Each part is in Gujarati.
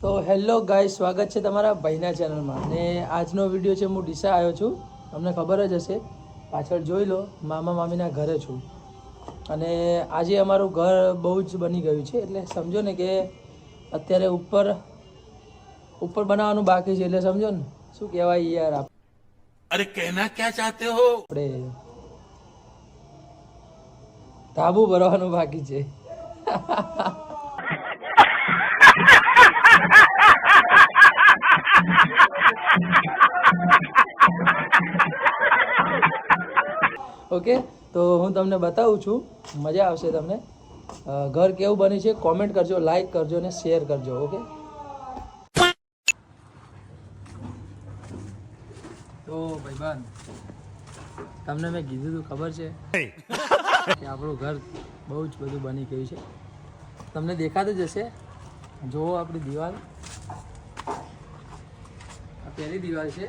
તો હેલો ગાય સ્વાગત છે તમારા ભાઈના ચેનલમાં. ને આજનો વીડિયો છે હું ડીસા આવ્યો છું. તમને ખબર જ હશે. પાછળ જોઈ લો મામા મામીના ઘરે છું. અને આજે અમારું ઘર બહુ જ બની ગયું છે એટલે સમજો ને કે અત્યારે ઉપર ઉપર બનાવવાનું બાકી છે એટલે સમજો ને. શું કહેવાય યાર આપ અરે કહેના ક્યાં ચાહતે હો? આપણે ધાબુ ભરવાનું બાકી છે. ઓકે? તો હું તમને બતાવું છું. મજા આવશે તમને. ઘર કેવું બન્યું છે? કોમેન્ટ કરજો લાઈક કરજો અને શેર કરજો ઓકે? તો ભાઈબાન તમને મેં કીધું હતું ખબર છે? કે આપણું ઘર બહુ જ બધું બની ગયું છે. તમને દેખાતું જ હશે. જુઓ આપણી દિવાલ. આ પહેલી દિવાલ છે.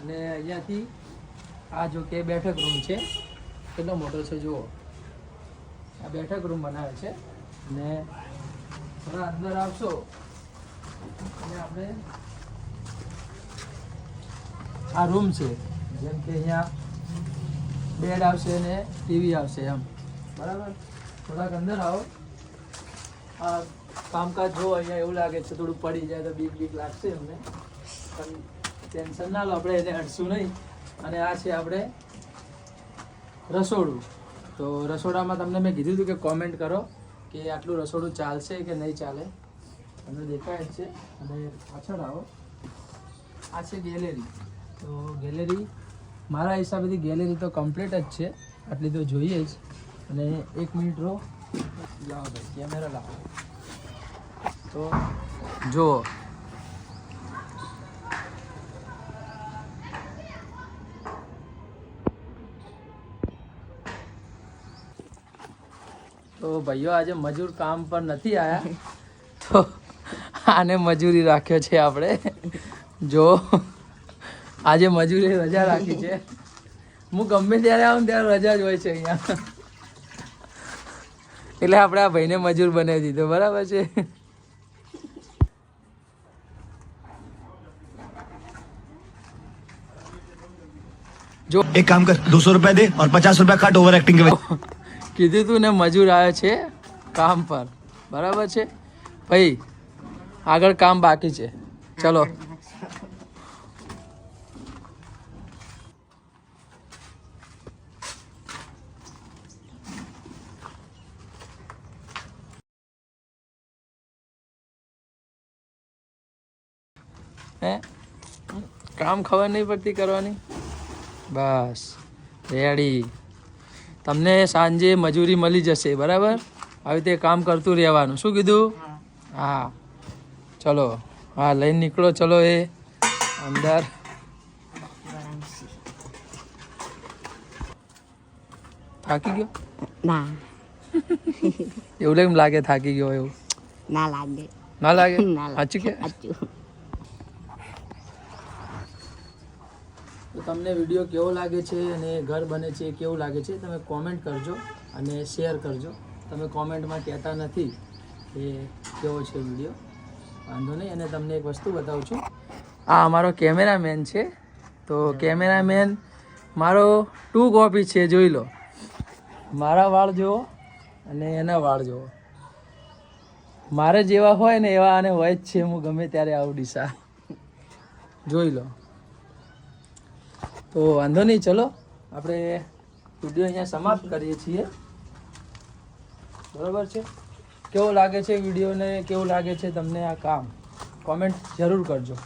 અને અહીંયાથી આ જો કે બેઠક રૂમ છે. કેટલો મોટો છે, જુઓ. આ બેઠક રૂમ બનાવે છે. ને થોડા અંદર આવશો. અને આપણે આ રૂમ છે. જેમ કે અહીંયા બેડ આવશે ને ટીવી આવશે એમ. બરાબર? થોડાક અંદર આવો. આ કામકાજ જો અહીંયા એવું લાગે છે, થોડું પડી જાય તો બીક બીક લાગશે અમને. પણ ટેન્શન ના લો, આપણે એને હટશું નહીં. અને આ છે આપણે રસોડું. તો રસોડામાં તમને મેં કીધું હતું કે કોમેન્ટ કરો કે આટલું રસોડું ચાલશે કે નહીં ચાલે. તમને દેખાય જ છે. અને પાછળ આવો. આ છે ગેલેરી. તો ગેલેરી મારા હિસાબેથી ગેલેરી તો કમ્પ્લીટ જ છે. આટલી તો જોઈએ જ. અને એક મિનિટ રહો. લાવો ભાઈ કેમેરા લાવો. તો જુઓ. તો ભાઈઓ આજે મજૂર કામ પર નથી આવ્યા તો આને મજૂરી રાખ્યો છે આપણે જો આજે મજૂરી રજા રાખી છે હું ગમે ત્યારે આવું ત્યારે રજા જ હોય છે અહીંયા એટલે આપણે આ ભાઈને મજૂર બનાવી દીધો બરાબર છે જો एक काम कर दो सौ रुपए दे और पचास रुपए काट ओवर एक्टिंग के वजह કીધું તું ને મજૂર આવે છે કામ પર. બરાબર છે? ભાઈ, આગળ કામ બાકી છે. ચલો. હે? કામ ખબર નહીં પડતી કરવાની? બસ. રેડી તમને સાંજે મજૂરી મળી જશે બરાબર? આવી રીતે કામ કરતું રહેવાનું. શું કીધું? હા. ચલો હા લઈને નીકળો ચલો એ. અંદર. થાકી ગયો? ના. એવું એમ લાગે થાકી ગયો એવું. ના લાગે. ના લાગે? ના લાગે. સાચું કે? તો તમને વીડિયો કેવો લાગે છે અને ઘર બને છે કેવું લાગે છે તમે કોમેન્ટ કરજો અને શેર કરજો. તમે કોમેન્ટમાં કહેતા નથી કે કેવો છે વીડિયો. વાંધો નહીં, અને તમને એક વસ્તુ બતાવું છું. આ અમારો કેમેરામેન છે. તો કેમેરામેન મારો ટુ કોપી છે, જોઈ લો. મારા વાળ જુઓ અને એના વાળ જુઓ મારે જેવા હોય ને એવા અને હોય જ છે, હું ગમે ત્યારે આવું ડીસા. જોઈ લો. તો વાંધો નહીં, ચલો. આપણે વીડિયો અહીંયા સમાપ્ત કરીએ છીએ. બરાબર છે? કેવો લાગે છે વિડીયોને? કેવું લાગે છે તમને આ કામ? કોમેન્ટ જરૂર કરજો.